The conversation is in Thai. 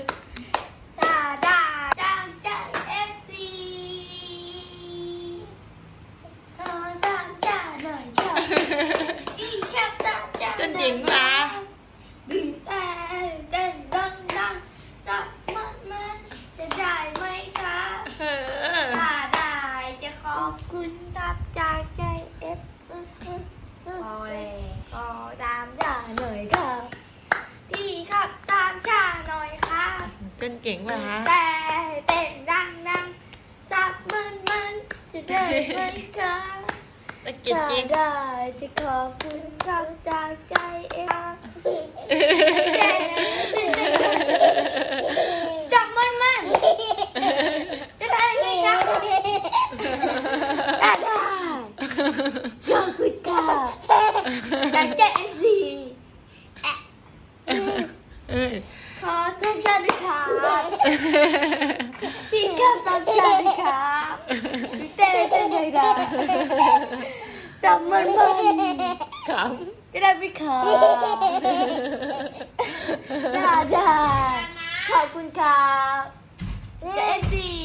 ดดาดาดังจังเอฟซีดาดาดาหน่อยเดียวอีแคบดาดาจนหญิงมาดีบแต่เต้ดังดังจับมันมันจะได้ไหมคะเถ้าได้จะขอบคุณครับจ้า นเก่งป่ะคะแต่เต้นดังดังสับมันมันจะได้ไหมคะตะเกียบถ้าจริงได้จะขอบคุณครับจากใจเองจับมันมันจะได้ไหมคะได้ได้ขอบคุณค่ะจากใจเอ็นซีเอ้ย ขอทำชาติค่ะพี่ครับทำชาติค่ะพี่เต้เต้นเลยครับจับมันมันครับจะได้ไหมครับได้ได้ขอบคุณครับเจสซี่